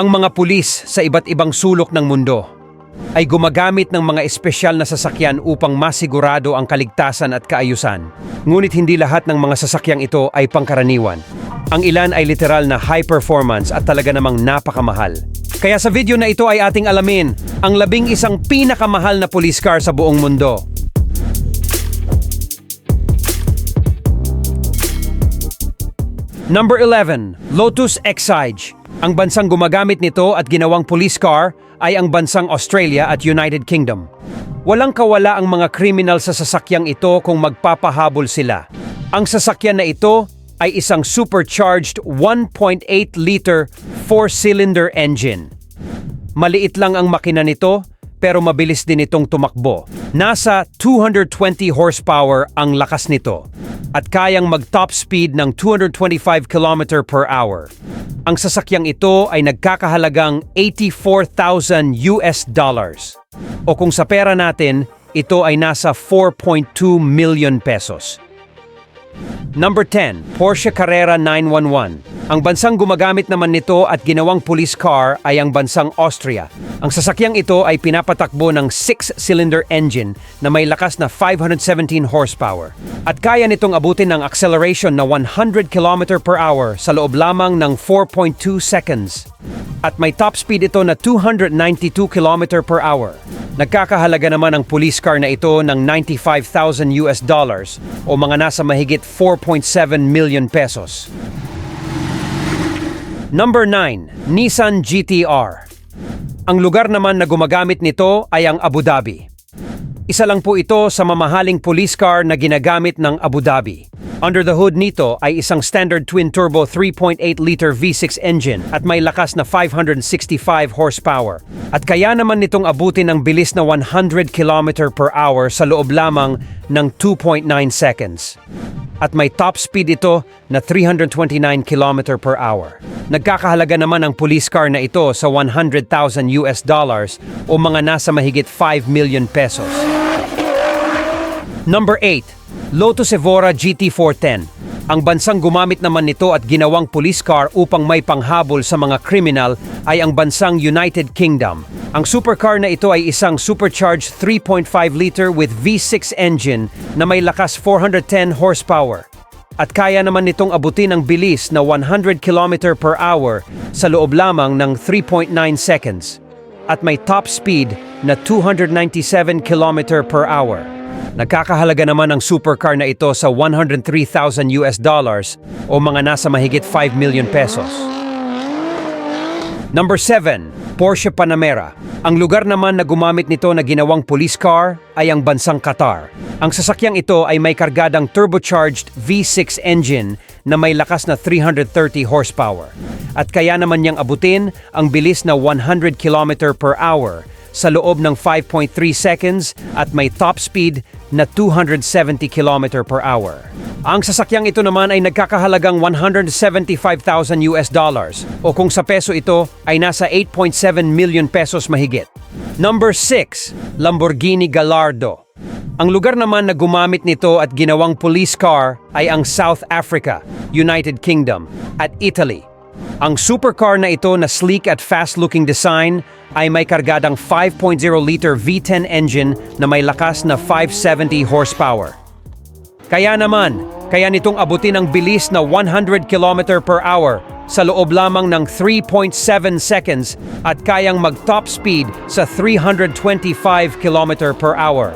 Ang mga pulis sa iba't ibang sulok ng mundo ay gumagamit ng mga espesyal na sasakyan upang masigurado ang kaligtasan at kaayusan. Ngunit hindi lahat ng mga sasakyang ito ay pangkaraniwan. Ang ilan ay literal na high performance at talaga namang napakamahal. Kaya sa video na ito ay ating alamin ang labing isang pinakamahal na police car sa buong mundo. Number 11, Lotus Exige. Ang bansang gumagamit nito at ginawang police car ay ang bansang Australia at United Kingdom. Walang kawala ang mga kriminal sa sasakyang ito kung magpapahabol sila. Ang sasakyan na ito ay isang supercharged 1.8-liter four-cylinder engine. Maliit lang ang makina nito pero mabilis din itong tumakbo. Nasa 220 horsepower ang lakas nito at kayang mag-top speed ng 225 km per hour. Ang sasakyang ito ay nagkakahalagang 84,000 US dollars. O kung sa pera natin, ito ay nasa 4.2 million pesos. Number 10, Porsche Carrera 911. Ang bansang gumagamit naman nito at ginawang police car ay ang bansang Austria. Ang sasakyang ito ay pinapatakbo ng 6-cylinder engine na may lakas na 517 horsepower. At kaya nitong abutin ng acceleration na 100 km per hour sa loob lamang ng 4.2 seconds. At may top speed ito na 292 km per hour. Nagkakahalaga naman ang police car na ito ng 95,000 US dollars o mga nasa mahigit 4.7 million pesos. Number 9, Nissan GTR. Ang lugar naman na gumagamit nito ay ang Abu Dhabi. Isa lang po ito sa mamahaling police car na ginagamit ng Abu Dhabi. Under the hood nito ay isang standard twin-turbo 3.8-liter V6 engine at may lakas na 565 horsepower. At kaya naman nitong abutin ang bilis na 100 km per hour sa loob lamang ng 2.9 seconds. At may top speed ito na 329 km per hour. Nagkakahalaga naman ang police car na ito sa 100,000 US dollars o mga nasa mahigit 5 million pesos. Number 8, Lotus Evora GT410. Ang bansang gumamit naman nito at ginawang police car upang may panghabol sa mga kriminal ay ang bansang United Kingdom. Ang supercar na ito ay isang supercharged 3.5-liter with V6 engine na may lakas 410 horsepower. At kaya naman nitong abutin ang bilis na 100 km per hour sa loob lamang ng 3.9 seconds. At may top speed na 297 km per hour. Nagkakahalaga naman ang supercar na ito sa 103,000 US dollars o mga nasa mahigit 5 million pesos. Number 7, Porsche Panamera. Ang lugar naman na gumamit nito na ginawang police car ay ang bansang Qatar. Ang sasakyang ito ay may kargadang turbocharged V6 engine na may lakas na 330 horsepower. At kaya naman niyang abutin ang bilis na 100 km per hour sa loob ng 5.3 seconds at may top speed na 270 km per hour. Ang sasakyang ito naman ay nagkakahalagang 175,000 US dollars o kung sa peso ito ay nasa 8.7 million pesos mahigit. Number 6, Lamborghini Gallardo. Ang lugar naman na gumamit nito at ginawang police car ay ang South Africa, United Kingdom at Italy. Ang supercar na ito na sleek at fast-looking design ay may kargadang 5.0-liter V10 engine na may lakas na 570 horsepower. Kaya naman, kaya nitong abutin ang bilis na 100 km per hour sa loob lamang ng 3.7 seconds at kayang mag-top speed sa 325 km per hour.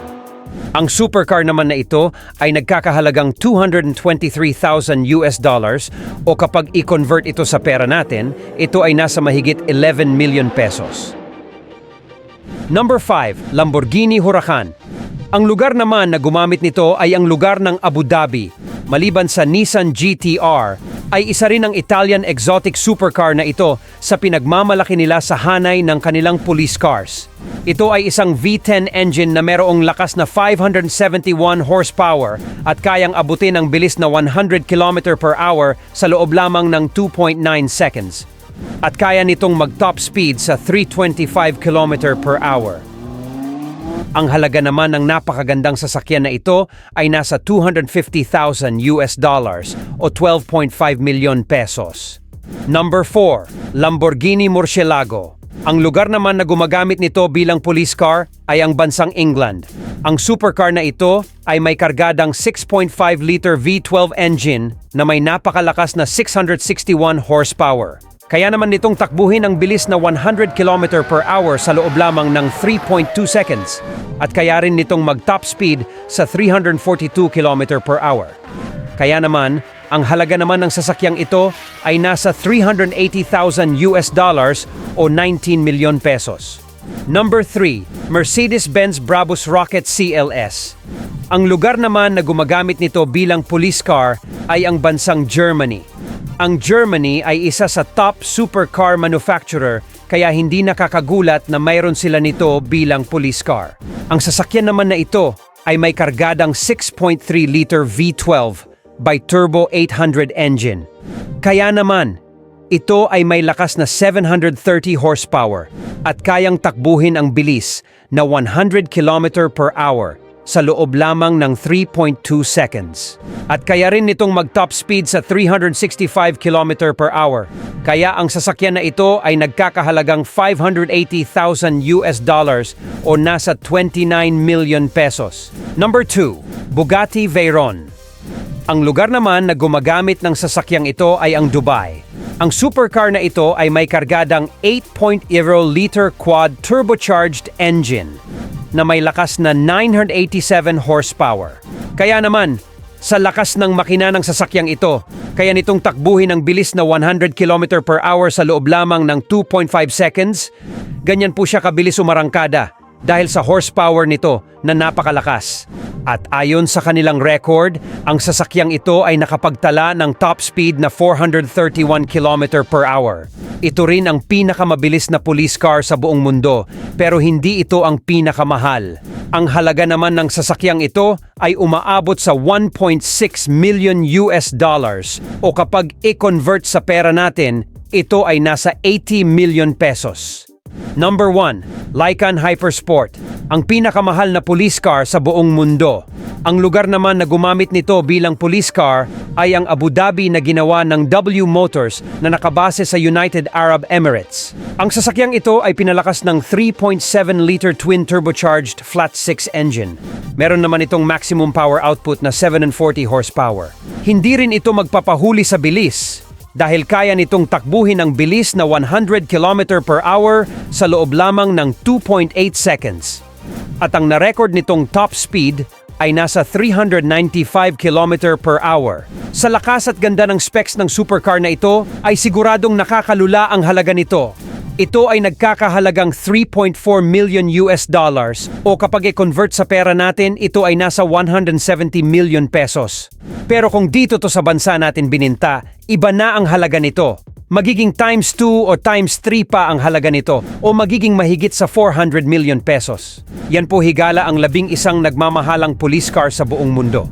Ang supercar naman na ito ay nagkakahalagang 223,000 US dollars o kapag i-convert ito sa pera natin, ito ay nasa mahigit 11 million pesos. Number 5, Lamborghini Huracan. Ang lugar naman na gumamit nito ay ang lugar ng Abu Dhabi. Maliban sa Nissan GTR, ay isa rin ang Italian exotic supercar na ito sa pinagmamalaki nila sa hanay ng kanilang police cars. Ito ay isang V10 engine na merong lakas na 571 horsepower at kayang abutin ang bilis na 100 km per hour sa loob lamang ng 2.9 seconds. At kaya nitong mag-top speed sa 325 km per hour. Ang halaga naman ng napakagandang sasakyan na ito ay nasa 250,000 US dollars o 12.5 milyon pesos. Number 4, Lamborghini Murcielago. Ang lugar naman na gumagamit nito bilang police car ay ang bansang England. Ang supercar na ito ay may kargadang 6.5-liter V12 engine na may napakalakas na 661 horsepower. Kaya naman nitong takbuhin ang bilis na 100 km per hour sa loob lamang ng 3.2 seconds at kaya rin nitong mag-top speed sa 342 km per hour. Kaya naman, ang halaga naman ng sasakyang ito ay nasa 380,000 US dollars o 19 milyon pesos. Number 3, Mercedes-Benz Brabus Rocket CLS. Ang lugar naman na gumagamit nito bilang police car ay ang bansang Germany. Ang Germany ay isa sa top supercar manufacturer kaya hindi nakakagulat na mayroon sila nito bilang police car. Ang sasakyan naman na ito ay may kargadang 6.3-liter V12 by Turbo 800 engine. Kaya naman, ito ay may lakas na 730 horsepower at kayang takbuhin ang bilis na 100 km per hour sa loob lamang ng 3.2 seconds. At kaya rin nitong mag-top speed sa 365 km per hour. Kaya ang sasakyan na ito ay nagkakahalagang 580,000 US dollars o nasa 29 million pesos. Number 2, Bugatti Veyron. Ang lugar naman na gumagamit ng sasakyang ito ay ang Dubai. Ang supercar na ito ay may kargadang 8.0-liter quad turbocharged engine na may lakas na 987 horsepower. Kaya naman, sa lakas ng makina ng sasakyang ito, kaya nitong takbuhin ang bilis na 100 km per hour sa loob lamang ng 2.5 seconds, ganyan po siya kabilis umarangkada dahil sa horsepower nito na napakalakas. At ayon sa kanilang record, ang sasakyang ito ay nakapagtala ng top speed na 431 km per hour. Ito rin ang pinakamabilis na police car sa buong mundo, pero hindi ito ang pinakamahal. Ang halaga naman ng sasakyang ito ay umaabot sa 1.6 million US dollars o kapag i-convert sa pera natin, ito ay nasa 80 million pesos. Number 1, Lycan Hypersport, ang pinakamahal na police car sa buong mundo. Ang lugar naman na gumamit nito bilang police car ay ang Abu Dhabi na ginawa ng W Motors na nakabase sa United Arab Emirates. Ang sasakyang ito ay pinalakas ng 3.7-liter twin turbocharged flat 6 engine. Meron naman itong maximum power output na 740 horsepower. Hindi rin ito magpapahuli sa bilis dahil kaya nitong takbuhin ang bilis na 100 km per hour sa loob lamang ng 2.8 seconds. At ang na-record nitong top speed ay nasa 395 km per hour. Sa lakas at ganda ng specs ng supercar na ito, ay siguradong nakakalula ang halaga nito. Ito ay nagkakahalagang 3.4 million US dollars o kapag i-convert sa pera natin, ito ay nasa 170 million pesos. Pero kung dito to sa bansa natin bininta, iba na ang halaga nito. Magiging times 2 o times 3 pa ang halaga nito o magiging mahigit sa 400 million pesos. Yan po higala ang labing isang nagmamahalang police car sa buong mundo.